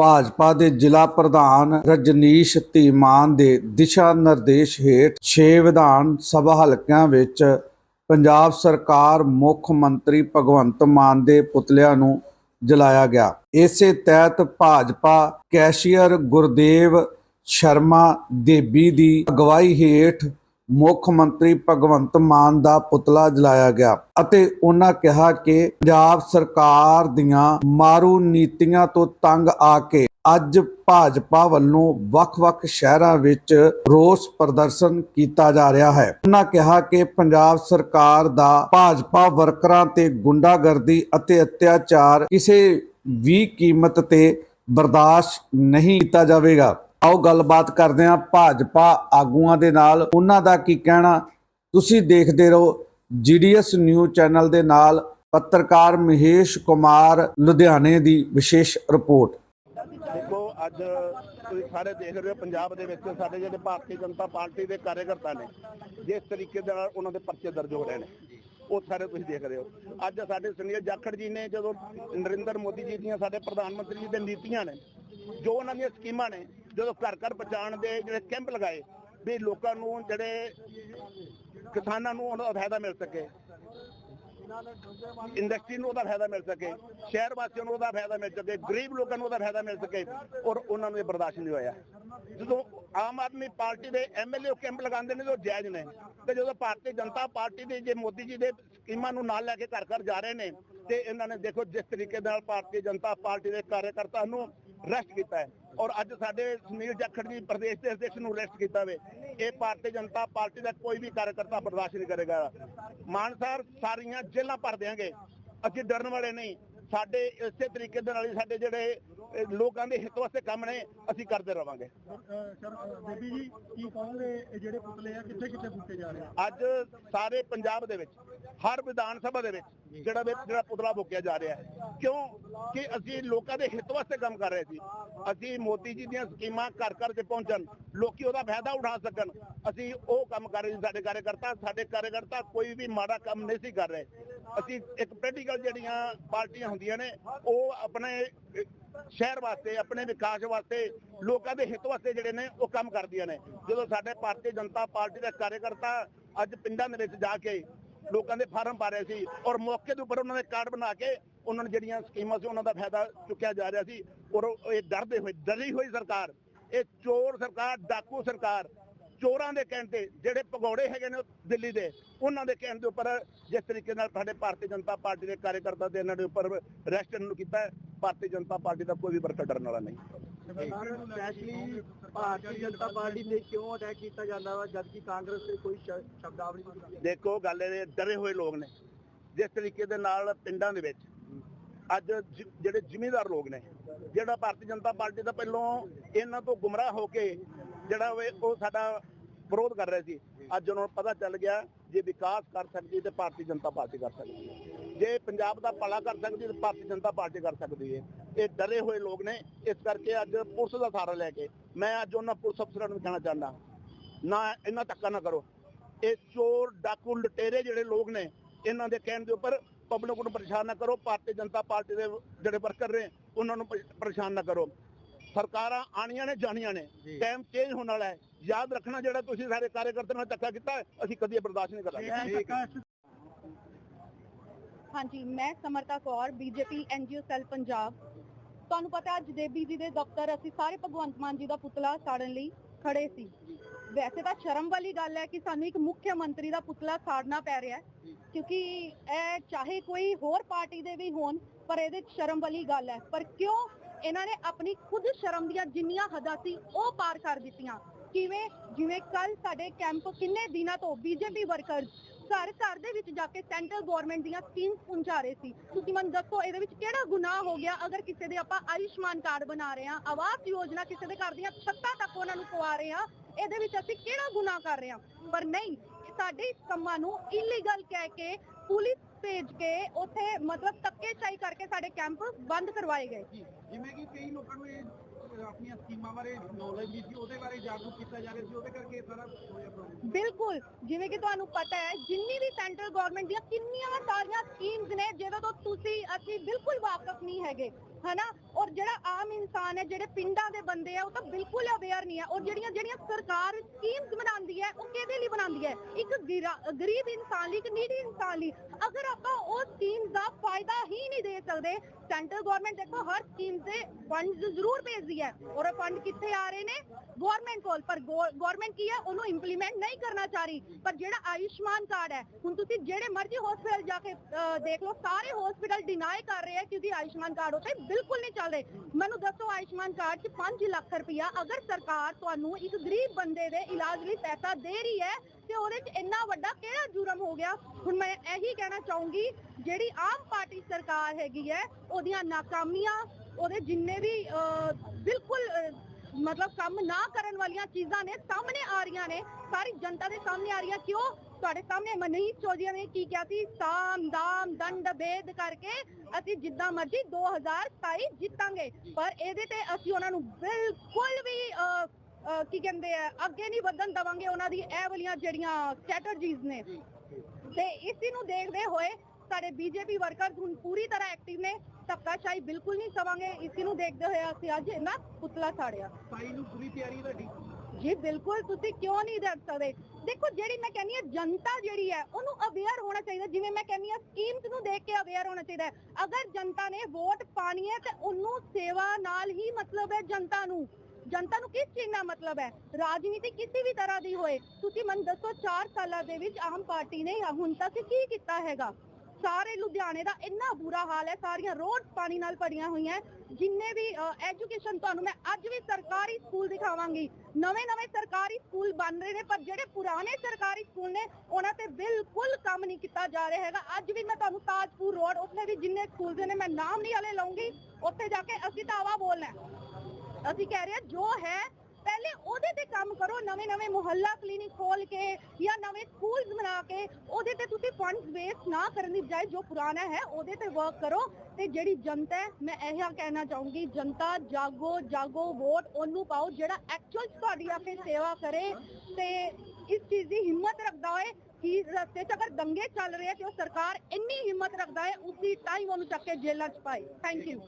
ਭਾਜਪਾ ਦੇ ਜ਼ਿਲ੍ਹਾ ਪ੍ਰਧਾਨ ਰਜਨੀਸ਼ ਧੀਮਾਨ ਦੇ ਦਿਸ਼ਾ ਨਿਰਦੇਸ਼ ਹੇਠ 6 ਵਿਧਾਨ ਸਭਾ ਹਲਕਿਆਂ ਵਿੱਚ ਪੰਜਾਬ ਸਰਕਾਰ, ਮੁੱਖ ਮੰਤਰੀ ਭਗਵੰਤ ਮਾਨ ਦੇ ਪੁਤਲਿਆਂ ਨੂੰ ਜਲਾਇਆ ਗਿਆ। ਇਸੇ ਤਹਿਤ ਭਾਜਪਾ ਕੈਸ਼ੀਅਰ ਗੁਰਦੇਵ ਸ਼ਰਮਾ ਦੇਬੀ ਦੀ ਅਗਵਾਈ ਹੇਠ ਮੁੱਖ ਮੰਤਰੀ ਭਗਵੰਤ ਮਾਨ ਦਾ ਪੁਤਲਾ ਜਲਾਇਆ ਗਿਆ ਅਤੇ ਉਹਨਾਂ ਕਿਹਾ ਕਿ ਪੰਜਾਬ ਸਰਕਾਰ ਦੀਆਂ ਮਾਰੂ ਨੀਤੀਆਂ ਤੋਂ ਤੰਗ ਆ ਕੇ ਅੱਜ ਭਾਜਪਾ ਵੱਲੋਂ ਵੱਖ-ਵੱਖ ਸ਼ਹਿਰਾਂ ਵਿੱਚ ਰੋਸ ਪ੍ਰਦਰਸ਼ਨ ਕੀਤਾ ਜਾ ਰਿਹਾ ਹੈ। ਉਹਨਾਂ ਕਿਹਾ ਕਿ ਪੰਜਾਬ ਸਰਕਾਰ ਦਾ ਭਾਜਪਾ ਵਰਕਰਾਂ ਤੇ ਗੁੰਡਾਗਰਦੀ ਅਤੇ ਅਤਿਆਚਾਰ ਕਿਸੇ ਵੀ ਕੀਮਤ ਤੇ ਬਰਦਾਸ਼ਤ ਨਹੀਂ ਕੀਤਾ ਜਾਵੇਗਾ। ਆਓ ਗੱਲਬਾਤ ਕਰਦੇ ਹਾਂ ਭਾਜਪਾ ਆਗੂਆਂ ਦੇ ਨਾਲ। ਉਹਨਾਂ ਦਾ ਕੀ ਕਹਿਣਾ? ਤੁਸੀਂ ਦੇਖਦੇ ਰਹੋ ਜੀਡੀਐਸ ਨਿਊਜ਼ ਚੈਨਲ ਦੇ ਨਾਲ ਪੱਤਰਕਾਰ ਮਹੇਸ਼ ਕੁਮਾਰ ਲੁਧਿਆਣੇ ਦੀ ਵਿਸ਼ੇਸ਼ ਰਿਪੋਰਟ। ਦੇਖੋ, ਅੱਜ ਤੁਸੀਂ ਸਾਰੇ ਦੇਖ ਰਹੇ ਹੋ, ਪੰਜਾਬ ਦੇ ਵਿੱਚ ਸਾਡੇ ਜਿਹੜੇ ਭਾਰਤੀ ਜਨਤਾ ਪਾਰਟੀ ਦੇ ਕਾਰਜਕਰਤਾ ਨੇ, ਜਿਸ ਤਰੀਕੇ ਦੇ ਨਾਲ ਉਹਨਾਂ ਦੇ ਪਰਚੇ ਦਰਜ ਹੋ ਰਹੇ ਨੇ। ਉਹ ਸਾਰੇ ਤੁਸੀਂ ਦੇਖ ਰਹੇ ਹੋ। ਅੱਜ ਸਾਡੇ ਸੁਨੀਲ ਜਾਖੜ ਜੀ ਨੇ ਜਦੋਂ ਨਰਿੰਦਰ ਮੋਦੀ ਜੀ ਦੀਆਂ ਸਾਡੇ ਪ੍ਰਧਾਨ ਮੰਤਰੀ ਜੀ ਦੇ ਨੀਤੀਆਂ ਨੇ, ਜੋ ਉਹਨਾਂ ਦੀਆਂ ਸਕੀਮਾਂ ਨੇ, ਜਦੋਂ ਘਰ ਘਰ ਪਹੁੰਚਾਉਣ ਦੇ ਜਿਹੜੇ ਕੈਂਪ ਲਗਾਏ, ਵੀ ਲੋਕਾਂ ਨੂੰ ਜਿਹੜੇ ਕਿਸਾਨਾਂ ਨੂੰ ਉਹਨਾਂ ਦਾ ਫਾਇਦਾ ਮਿਲ ਸਕੇ ਇੰਡਸਟਰੀ ਨੂੰ ਉਹਦਾ ਫਾਇਦਾ ਮਿਲ ਸਕੇ, ਸ਼ਹਿਰ ਵਾਸੀਆਂ ਨੂੰ ਉਹਦਾ ਫਾਇਦਾ ਮਿਲ ਸਕੇ, ਗਰੀਬ ਲੋਕਾਂ ਨੂੰ ਉਹਦਾ ਫਾਇਦਾ ਮਿਲ ਸਕੇ, ਔਰ ਉਹਨਾਂ ਨੂੰ ਇਹ ਬਰਦਾਸ਼ਤ ਨਹੀਂ ਹੋਇਆ। ਜਦੋਂ ਆਮ ਆਦਮੀ ਪਾਰਟੀ ਦੇ ਐਮਐਲਏ ਕੈਂਪ ਲਗਾਉਂਦੇ ਨੇ ਜੋ ਜਾਇਜ਼ ਨੇ। ਤੇ ਜਦੋਂ ਭਾਰਤੀ ਜਨਤਾ ਪਾਰਟੀ ਦੇ ਜੇ ਮੋਦੀ ਜੀ ਦੇ ਸਕੀਮਾਂ ਨੂੰ ਨਾਲ ਲੈ ਕੇ ਘਰ ਘਰ ਜਾ ਰਹੇ ਨੇ, ਤੇ ਇਹਨਾਂ ਨੇ ਦੇਖੋ ਜਿਸ ਤਰੀਕੇ ਨਾਲ ਭਾਰਤੀ ਜਨਤਾ ਪਾਰਟੀ ਦੇ ਕਾਰਜਕਰਤਾ ਨੂੰ ਰੈਸਟ ਕੀਤਾ ਹੈ। ਔਰ ਅੱਜ ਸਾਡੇ ਸੁਨੀਲ ਜਾਖੜ ਜੀ ਪ੍ਰਦੇਸ਼ ਦੇ ਅਧਿਕਸ਼ ਨੂੰ ਰੈਸਟ ਕੀਤਾ ਵੇ। ਇਹ ਭਾਰਤੀ ਜਨਤਾ ਪਾਰਟੀ ਦਾ ਕੋਈ ਵੀ ਕਾਰਜਕਰਤਾ ਬਰਦਾਸ਼ਤ ਨਹੀਂ ਕਰੇਗਾ। ਮਾਨ ਸਾਹਿਬ, ਸਾਰੀਆਂ ਜੇਲ੍ਹਾਂ ਭਰ ਦਿਆਂਗੇ। ਅਸੀਂ ਡਰਨ ਵਾਲੇ ਨਹੀਂ। ਸਾਡੇ ਇਸੇ ਤਰੀਕੇ ਦੇ ਨਾਲ ਹੀ ਸਾਡੇ ਜਿਹੜੇ ਲੋਕਾਂ ਦੇ ਹਿੱਤ ਵਾਸਤੇ ਕੰਮ ਨੇ ਅਸੀਂ ਕਰਦੇ ਰਵਾਂਗੇ। ਸਰ ਬੇਬੀ ਜੀ ਕੀ ਕਹੋਗੇ ਜਿਹੜੇ ਪੁਤਲੇ ਆ ਕਿੱਥੇ ਕਿੱਥੇ ਫੂਕੇ ਜਾ ਰਹੇ ਆ? ਅੱਜ ਸਾਰੇ ਪੰਜਾਬ ਦੇ ਵਿੱਚ ਹਰ ਵਿਧਾਨ ਸਭਾ ਦੇ ਵਿੱਚ ਜਿਹੜਾ ਜਿਹੜਾ ਪੁਤਲਾ ਫੂਕਿਆ ਜਾ ਰਿਹਾ ਹੈ। ਕਿਉਂ? ਕਿ ਅਸੀਂ ਲੋਕਾਂ ਦੇ ਹਿੱਤ ਵਾਸਤੇ ਕੰਮ ਕਰ ਰਹੇ ਸੀ। ਅਸੀਂ ਮੋਦੀ ਜੀ ਦੀਆਂ ਸਕੀਮਾਂ ਘਰ ਘਰ ਤੇ ਪਹੁੰਚਣ ਲੋਕੀ ਉਹਦਾ ਫਾਇਦਾ ਉਠਾ ਸਕਣ। ਅਸੀਂ ਉਹ ਕੰਮ ਕਰ ਰਹੇ ਸੀ ਸਾਡੇ ਕਾਰਜਕਰਤਾ ਸਾਡੇ ਕਾਰਜਕਰਤਾ ਕੋਈ ਵੀ ਮਾੜਾ ਕੰਮ ਨਹੀਂ ਸੀ ਕਰ ਰਹੇ। ਅਸੀਂ ਇੱਕ ਪ੍ਰੈਕਟੀਕਲ ਜਿਹੜੀਆਂ ਪਾਰਟੀਆਂ ਹੁੰਦੀਆਂ ਨੇ, ਉਹ ਆਪਣੇ ਸ਼ਹਿਰ ਵਾਸਤੇ, ਆਪਣੇ ਵਿਕਾਸ ਵਾਸਤੇ, ਲੋਕਾਂ ਦੇ ਹਿੱਤ ਵਾਸਤੇ ਜਿਹੜੇ ਨੇ, ਉਹ ਕੰਮ ਕਰਦੀਆਂ ਨੇ। ਜਦੋਂ ਸਾਡੇ ਭਾਰਤੀ ਜਨਤਾ ਪਾਰਟੀ ਦੇ ਕਾਰਜਕਰਤਾ ਅੱਜ ਪਿੰਡਾਂ ਦੇ ਵਿੱਚ ਜਾ ਕੇ ਲੋਕਾਂ ਦੇ ਫਾਰਮ ਪਾ ਰਹੇ ਸੀ ਔਰ ਮੌਕੇ ਦੇ ਉੱਪਰ ਉਹਨਾਂ ਦੇ ਕਾਰਡ ਬਣਾ ਕੇ ਉਹਨਾਂ ਨੂੰ ਜਿਹੜੀਆਂ ਸਕੀਮਾਂ ਸੀ, ਉਹਨਾਂ ਦਾ ਫਾਇਦਾ ਚੁੱਕਿਆ ਜਾ ਰਿਹਾ ਸੀ ਔਰ ਇਹ ਡਰਦੇ ਹੋਏ, ਡਰੀ ਹੋਈ ਸਰਕਾਰ, ਇਹ ਚੋਰ ਸਰਕਾਰ, ਡਾਕੂ ਸਰਕਾਰ ਚੋਰਾਂ ਦੇ ਕਹਿਣ ਤੇ ਜਿਹੜੇ ਭਗੌੜੇ ਹੈਗੇ ਨੇ ਦਿੱਲੀ ਦੇ ਉਹਨਾਂ ਦੇ ਕਹਿਣ ਦੇ ਉੱਪਰ ਜਿਸ ਤਰੀਕੇ ਨਾਲ ਸਾਡੇ ਭਾਰਤੀ ਜਨਤਾ ਪਾਰਟੀ ਦੇ ਕਾਰਜਕਰਤਾ ਦੇ ਇਹਨਾਂ ਦੇ ਉੱਪਰ ਰੈਸਟ ਨੂੰ ਕੀਤਾ ਭਾਰਤੀ ਜਨਤਾ ਪਾਰਟੀ ਦਾ ਕੋਈ ਵੀ ਵਰਕਰ ਡਰਨ ਵਾਲਾ ਨਹੀਂ। ਸਪੈਸ਼ਲੀ ਭਾਰਤੀ ਜਨਤਾ ਪਾਰਟੀ ਤੇ ਕਿਉਂ ਅਟੈਕ ਕੀਤਾ ਜਾਂਦਾ ਵਾ ਜਦਕਿ ਕਾਂਗਰਸ ਤੇ ਕੋਈ ਸ਼ਬਦਾਵਲੀ ਨਹੀਂ ਦੇਖੋ ਗੱਲ ਇਹ ਡਰੇ ਹੋਏ ਲੋਕ ਨੇ। ਜਿਸ ਤਰੀਕੇ ਦੇ ਨਾਲ ਪਿੰਡਾਂ ਦੇ ਵਿੱਚ ਅੱਜ ਜਿਹੜੇ ਜ਼ਿਮੀਂਦਾਰ ਲੋਕ ਨੇ ਜਿਹੜਾ ਭਾਰਤੀ ਜਨਤਾ ਪਾਰਟੀ ਦਾ ਪਹਿਲੋਂ ਇਹਨਾਂ ਤੋਂ ਗੁੰਮਰਾਹ ਹੋ ਕੇ ਜਿਹੜਾ ਉਹ ਸਾਡਾ ਵਿਰੋਧ ਕਰ ਰਹੇ ਸੀ। ਅੱਜ ਉਹਨਾਂ ਨੂੰ ਪਤਾ ਚੱਲ ਗਿਆ ਜੇ ਵਿਕਾਸ ਕਰ ਸਕਦੀ ਤੇ ਭਾਰਤੀ ਜਨਤਾ ਪਾਰਟੀ ਕਰ ਸਕਦੀ ਹੈ। ਜੇ ਪੰਜਾਬ ਦਾ ਭਲਾ ਕਰ ਸਕਦੀ ਤੇ ਭਾਰਤੀ ਜਨਤਾ ਪਾਰਟੀ ਕਰ ਸਕਦੀ ਹੈ। ਇਹ ਡਰੇ ਹੋਏ ਲੋਕ ਨੇ ਇਸ ਕਰਕੇ ਅੱਜ ਪੁਲਿਸ ਦਾ ਸਹਾਰਾ ਲੈ ਕੇ ਮੈਂ ਅੱਜ ਉਹਨਾਂ ਪੁਲਿਸ ਅਫਸਰਾਂ ਨੂੰ ਕਹਿਣਾ ਚਾਹੁੰਦਾ ਨਾ ਇਹਨਾਂ ਧੱਕਾ ਨਾ ਕਰੋ। ਇਹ ਚੋਰ ਡਾਕੂ ਲੁਟੇਰੇ ਜਿਹੜੇ ਲੋਕ ਨੇ ਇਹਨਾਂ ਦੇ ਕਹਿਣ ਦੇ ਉੱਪਰ ਪਬਲਿਕ ਨੂੰ ਪਰੇਸ਼ਾਨ ਨਾ ਕਰੋ। ਭਾਰਤੀ ਜਨਤਾ ਪਾਰਟੀ ਦੇ ਜਿਹੜੇ ਵਰਕਰ ਨੇ ਉਹਨਾਂ ਨੂੰ ਪਰੇਸ਼ਾਨ ਨਾ ਕਰੋ। ਸਰਕਾਰਾਂ ਆਣੀਆਂ ਨੇ ਜਾਣੀਆਂ ਨੇ। ਟਾਈਮ ਚੇਂਜ ਹੋਣ ਵਾਲਾ ਹੈ। ਯਾਦ ਰੱਖਣਾ ਜਿਹੜਾ ਤੁਸੀਂ ਸਾਰੇ ਕਾਰਜਕਰਤਾ ਨਾਲ ਧੱਕਾ ਕੀਤਾ ਅਸੀਂ ਕਦੀ ਬਰਦਾਸ਼ਤ ਨਹੀਂ ਕਰਾਂਗੇ। ਹਾਂਜੀ ਮੈਂ Samarta Kaur BJP NGO cell Punjab. ਤੁਹਾਨੂੰ ਪਤਾ ਅੱਜ ਦੇਬੀ ਜੀ ਦੇ ਦਫ਼ਤਰ ਅਸੀਂ ਸਾਰੇ ਭਗਵੰਤ ਮਾਨ ਜੀ ਦਾ ਪੁਤਲਾ ਸਾੜਨ ਲਈ ਖੜੇ ਸੀ। ਵੈਸੇ ਤਾਂ ਸ਼ਰਮ ਵਾਲੀ ਗੱਲ ਹੈ ਕਿ ਸਾਨੂੰ ਇੱਕ ਮੁੱਖ ਮੰਤਰੀ ਦਾ ਪੁਤਲਾ ਸਾੜਨਾ ਪੈ ਰਿਹਾ ਹੈ ਕਿਉਂਕਿ ਇਹ ਚਾਹੇ ਕੋਈ ਹੋਰ ਪਾਰਟੀ ਦੇ ਵੀ ਹੋਣ ਪਰ ਇਹਦੇ ਸ਼ਰਮ ਵਾਲੀ ਗੱਲ ਹੈ। ਪਰ ਕਿਉਂ ਇਹਨਾਂ ਨੇ ਆਪਣੀ ਖੁਦ ਸ਼ਰਮ ਦੀਆਂ ਜਿੰਨੀਆਂ ਹੱਦਾਂ ਸੀ, ਉਹ ਪਾਰ ਕਰ ਦਿੱਤੀਆਂ। ਕਿਵੇਂ? ਜਿਵੇਂ ਕੱਲ ਸਾਡੇ ਕੈਂਪ ਕਿੰਨੇ ਦਿਨਾਂ ਤੋਂ ਬੀਜੇਪੀ ਵਰਕਰਸ ਘਰ ਘਰ ਦੇ ਵਿੱਚ ਜਾ ਕੇ ਸੈਂਟਰਲ ਗਵਰਨਮੈਂਟ ਦੀਆਂ ਸਕੀਮਸ ਪਹੁੰਚਾ ਰਹੇ ਸੀ। ਤੁਸੀਂ ਮੈਨੂੰ ਦੱਸੋ, ਇਹਦੇ ਵਿੱਚ ਕਿਹੜਾ ਗੁਨਾਹ ਹੋ ਗਿਆ? ਅਗਰ ਕਿਸੇ ਦੇ ਆਪਾਂ ਆਯੁਸ਼ਮਾਨ ਕਾਰਡ ਬਣਾ ਰਹੇ ਹਾਂ, ਆਵਾਸ ਯੋਜਨਾ ਕਿਸੇ ਦੇ ਘਰ ਦੀਆਂ ਛੱਤਾਂ ਤੱਕ ਉਹਨਾਂ ਨੂੰ ਪਵਾ ਰਹੇ ਹਾਂ, ਇਹਦੇ ਵਿੱਚ ਅਸੀਂ ਕਿਹੜਾ ਗੁਨਾਹ ਕਰ ਰਹੇ ਹਾਂ? ਪਰ ਨਹੀਂ ਸਾਡੇ ਕੰਮਾਂ ਨੂੰ ਇਲੀਗਲ ਕਹਿ ਕੇ ਪੁਲਿਸ ਭੇਜ ਕੇ ਉੱਥੇ ਮਤਲਬ ਧੱਕੇਸ਼ਾਹੀ ਕਰਕੇ ਸਾਡੇ ਕੈਂਪ ਬੰਦ ਕਰਵਾਏ ਗਏ ਜਿਵੇਂ ਕਿ ਕਈ ਲੋਕਾਂ ਨੂੰ ਇਹ ਆਪਣੀਆਂ ਸਕੀਮਾਂ ਬਾਰੇ ਨੌਲੇਜ ਨਹੀਂ ਸੀ ਉਹਦੇ ਬਾਰੇ ਜਾਗਰੂਕ ਕੀਤਾ ਜਾ ਰਿਹਾ ਸੀ ਉਹਦੇ ਕਰਕੇ ਇਹ ਸਾਰਾ ਹੋਇਆ problem। ਬਿਲਕੁਲ ਜਿਵੇਂ ਕਿ ਤੁਹਾਨੂੰ ਪਤਾ ਹੈ ਜਿੰਨੀ ਵੀ ਸੈਂਟਰਲ ਗਵਰਨਮੈਂਟ ਦੀਆਂ ਕਿੰਨੀਆਂ ਸਾਰੀਆਂ ਸਕੀਮਸ ਨੇ ਜਿਹਦੇ ਤੋਂ ਤੁਸੀਂ ਅਸੀਂ ਬਿਲਕੁਲ ਵਾਕਫ ਨਹੀਂ ਹੈਗੇ ਹਨਾ? ਔਰ ਜਿਹੜਾ ਆਮ ਇਨਸਾਨ ਹੈ, ਜਿਹੜੇ ਪਿੰਡਾਂ ਦੇ ਬੰਦੇ ਆ, ਉਹ ਤਾਂ ਬਿਲਕੁਲ ਅਵੇਅਰ ਨਹੀਂ ਹੈ। ਔਰ ਜਿਹੜੀਆਂ ਜਿਹੜੀਆਂ ਸਰਕਾਰ ਸਕੀਮਸ ਬਣਾਉਂਦੀ ਹੈ, ਉਹ ਕਿਹਦੇ ਲਈ ਬਣਾਉਂਦੀ ਹੈ? ਇੱਕ ਗਰੀਬ ਇਨਸਾਨ ਲਈ, ਇੱਕ ਨੀਡੀ ਇਨਸਾਨ ਲਈ। ਅਗਰ ਆਪਾਂ ਉਹ ਸਕੀਮ ਦਾ ਫਾਇਦਾ ਹੀ ਨਹੀਂ ਦੇ ਸਕਦੇ ਸੈਂਟਰ ਗਵਰਨਮੈਂਟ ਦੇਖੋ, ਹਰ ਸਕੀਮ ਤੇ ਫੰਡ ਜ਼ਰੂਰ ਭੇਜਦੀ ਹੈ। ਔਰ ਇਹ ਫੰਡ ਕਿੱਥੇ ਆ ਰਹੇ ਨੇ? ਗਵਰਨਮੈਂਟ ਕੋਲ। ਪਰ ਗਵਰਨਮੈਂਟ ਕੀ ਹੈ? ਉਹਨੂੰ ਇੰਪਲੀਮੈਂਟ ਨਹੀਂ ਕਰਨਾ ਚਾਹ ਰਹੀ। ਪਰ ਜਿਹੜਾ ਆਯੁਸ਼ਮਾਨ ਕਾਰਡ ਹੈ, ਹੁਣ ਤੁਸੀਂ ਜਿਹੜੇ ਮਰਜ਼ੀ ਹਸਪੀਟਲ ਜਾ ਕੇ ਦੇਖ ਲਓ, ਸਾਰੇ ਹਸਪੀਟਲ ਡਿਨਾਈ ਕਰ ਰਹੇ ਆ ਕਿਉਂਕਿ ਆਯੁਸ਼ਮਾਨ ਕਾਰਡ ਉੱਤੇ ਬਿਲਕੁਲ ਨਹੀਂ ਚੱਲ ਰਹੇ ਮੈਨੂੰ ਦੱਸੋ ਆਯੁਸ਼ਮਾਨ ਕਾਰਡ 'ਚ 5 ਲੱਖ ਰੁਪਇਆ ਅਗਰ ਸਰਕਾਰ ਤੁਹਾਨੂੰ ਇੱਕ ਗਰੀਬ ਬੰਦੇ ਦੇ ਇਲਾਜ ਲਈ ਪੈਸਾ ਦੇ ਰਹੀ ਹੈ ਤੇ ਉਹਦੇ 'ਚ ਇੰਨਾ ਵੱਡਾ ਕਿਹੜਾ ਜੁਰਮ ਹੋ ਗਿਆ? ਹੁਣ ਮੈਂ ਇਹੀ ਕਹਿਣਾ ਚਾਹੂੰਗੀ ਜਿਹੜੀ ਆਮ ਪਾਰਟੀ ਸਰਕਾਰ ਹੈਗੀ ਹੈ ਉਹਦੀਆਂ ਨਾਕਾਮੀਆਂ ਉਹਦੇ ਜਿੰਨੇ ਵੀ ਅਹ, ਬਿਲਕੁਲ ਮਤਲਬ ਕੰਮ ਨਾ ਕਰਨ ਵਾਲੀਆਂ ਚੀਜ਼ਾਂ ਨੇ ਸਾਹਮਣੇ ਆ ਰਹੀਆਂ ਨੇ ਸਾਰੀ ਜਨਤਾ ਦੇ ਸਾਹਮਣੇ ਆ ਰਹੀਆਂ ਕਿਉਂ? ਤੁਹਾਡੇ ਸਾਹਮਣੇ ਮਨੀਸ਼ ਚੌਧਰੀ ਨੇ ਕੀ ਕਿਹਾ ਸੀ? ਸਾਮ, ਦਾਮ, ਦੰਡ ਭੇਦ ਕਰਕੇ ਅਸੀਂ ਜਿੱਦਾਂ ਮਰਜ਼ੀ 2027 ਜਿੱਤਾਂਗੇ। ਪਰ ਇਹਦੇ ਤੇ ਅਸੀਂ ਉਹਨਾਂ ਨੂੰ ਬਿਲਕੁਲ ਵੀ ਕੀ ਕਹਿੰਦੇ ਆ, ਅੱਗੇ ਨਹੀਂ ਵਧਣ ਦਵਾਂਗੇ ਉਹਨਾਂ ਦੀ, ਇਹ ਵਾਲੀਆਂ ਜਿਹੜੀਆਂ ਸਟ੍ਰੈਟਜੀਜ਼ ਨੇ। ਤੇ ਇਸੇ ਨੂੰ ਦੇਖਦੇ ਹੋਏ ਸਾਡੇ ਬੀਜੇਪੀ ਵਰਕਰਸ ਹੁਣ ਪੂਰੀ ਤਰ੍ਹਾਂ ਐਕਟਿਵ ਨੇ। ਧੱਕਾਸ਼ਾਹੀ ਬਿਲਕੁਲ ਨਹੀਂ ਸਵਾਂਗੇ। ਇਸੇ ਨੂੰ ਦੇਖਦੇ ਹੋਏ ਅਸੀਂ ਅੱਜ ਇਹਨਾਂ ਪੁਤਲਾ ਸਾੜਿਆ। ਸਾਈ ਨੂੰ ਪੂਰੀ ਤਿਆਰੀ ਤੁਹਾਡੀ? ਜੀ, ਬਿਲਕੁਲ ਤੁਸੀਂ ਕਿਉਂ ਨਹੀਂ ਦੇਖ ਸਕਦੇ? ਦੇਖੋ, ਜਿਹੜੀ ਮੈਂ ਕਹਿੰਨੀ ਆ ਜਨਤਾ ਜਿਹੜੀ ਹੈ, ਉਹਨੂੰ ਅਵੇਅਰ ਹੋਣਾ ਚਾਹੀਦਾ। ਜਿਵੇਂ ਮੈਂ ਕਹਿੰਨੀ ਆ ਸਕੀਮਸ ਨੂੰ ਦੇਖ ਕੇ ਅਵੇਅਰ ਹੋਣਾ ਚਾਹੀਦਾ ਅਗਰ ਜਨਤਾ ਨੇ ਵੋਟ ਪਾਣੀ ਹੈ, ਤੇ ਉਹਨੂੰ ਸੇਵਾ ਨਾਲ ਹੀ ਮਤਲਬ ਹੈ ਜਨਤਾ ਨੂੰ। ਜਨਤਾ ਨੂੰ ਕਿਸ ਚੀਜ਼ ਦਾ ਮਤਲਬ ਹੈ? ਰਾਜਨੀਤੀ ਕਿਸੇ ਵੀ ਤਰ੍ਹਾਂ ਦੀ ਹੋਏ। ਤੁਸੀਂ ਮੈਨੂੰ ਦੱਸੋ 4 ਸਾਲਾਂ ਦੇ ਵਿੱਚ ਆਮ ਪਾਰਟੀ ਨੇ ਹੁਣ ਤੱਕ ਕੀ ਕੀਤਾ ਹੈਗਾ? ਸਾਰੇ ਲੁਧਿਆਣੇ ਦਾ ਇੰਨਾ ਬੁਰਾ ਹਾਲ ਹੈ, ਸਾਰੀਆਂ ਰੋਡ ਪਾਣੀ ਨਾਲ ਭਰੀਆਂ ਹੋਈਆਂ ਜਿੰਨੇ ਵੀ ਐਜੂਕੇਸ਼ਨ ਤੁਹਾਨੂੰ ਮੈਂ ਅੱਜ ਵੀ ਸਰਕਾਰੀ ਸਕੂਲ ਦਿਖਾਵਾਂਗੀ। ਨਵੇਂ ਨਵੇਂ ਸਰਕਾਰੀ ਸਕੂਲ ਬਣ ਰਹੇ ਨੇ, ਪਰ ਜਿਹੜੇ ਪੁਰਾਣੇ ਸਰਕਾਰੀ ਸਕੂਲ ਨੇ, ਉਹਨਾਂ ਤੇ ਬਿਲਕੁਲ ਕੰਮ ਨਹੀਂ ਕੀਤਾ ਜਾ ਰਿਹਾ ਹੈਗਾ। ਅੱਜ ਵੀ ਮੈਂ ਤੁਹਾਨੂੰ ਤਾਜਪੁਰ ਰੋਡ, ਉੱਥੇ ਵੀ ਜਿੰਨੇ ਸਕੂਲ ਦੇ ਨੇ, ਮੈਂ ਨਾਮ ਨਹੀਂ ਹਲੇ ਲਵਾਂਗੀ ਉੱਥੇ ਜਾ ਕੇ ਅਸੀਂ ਤਾਂ ਆਵਾ ਬੋਲਣਾ ਅਸੀਂ ਕਹਿ ਰਹੇ ਹਾਂ, ਜੋ ਹੈ ਪਹਿਲੇ ਉਹਦੇ ਤੇ ਕੰਮ ਕਰੋ, ਨਵੇਂ ਨਵੇਂ ਮੁਹੱਲਾ ਕਲੀਨਿਕ ਖੋਲ ਕੇ ਜਾਂ ਨਵੇਂ ਸਕੂਲਸ ਬਣਾ ਕੇ, ਉਹਦੇ ਤੇ ਤੁਸੀਂ ਫੰਡਸ ਵੇਸਟ ਨਾ ਕਰਨ ਦੀ ਬਜਾਏ ਜੋ ਪੁਰਾਣਾ ਹੈ, ਉਹਦੇ ਤੇ ਵਰਕ ਕਰੋ। ਤੇ ਜਿਹੜੀ ਜਨਤਾ ਹੈ, ਮੈਂ ਇਹ ਕਹਿਣਾ ਚਾਹੂੰਗੀ, ਜਨਤਾ ਜਾਗੋ ਜਾਗੋ ਵੋਟ ਉਹਨੂੰ ਪਾਓ ਜਿਹੜਾ ਐਕਚੁਅਲ ਤੁਹਾਡੀ ਆ ਕੇ ਸੇਵਾ ਕਰੇ। ਤੇ ਇਸ ਚੀਜ਼ ਦੀ ਹਿੰਮਤ ਰੱਖਦਾ ਹੋਏ, ਕਿ ਰਸਤੇ 'ਚ ਅਗਰ ਦੰਗੇ ਚੱਲ ਰਹੇ ਆ ਤੇ ਉਹ ਸਰਕਾਰ ਇੰਨੀ ਹਿੰਮਤ ਰੱਖਦਾ ਹੈ ਉਸੇ ਟਾਈਮ ਉਹਨੂੰ ਚੱਕ ਕੇ ਜੇਲ੍ਹਾਂ 'ਚ ਪਾਏ। Thank you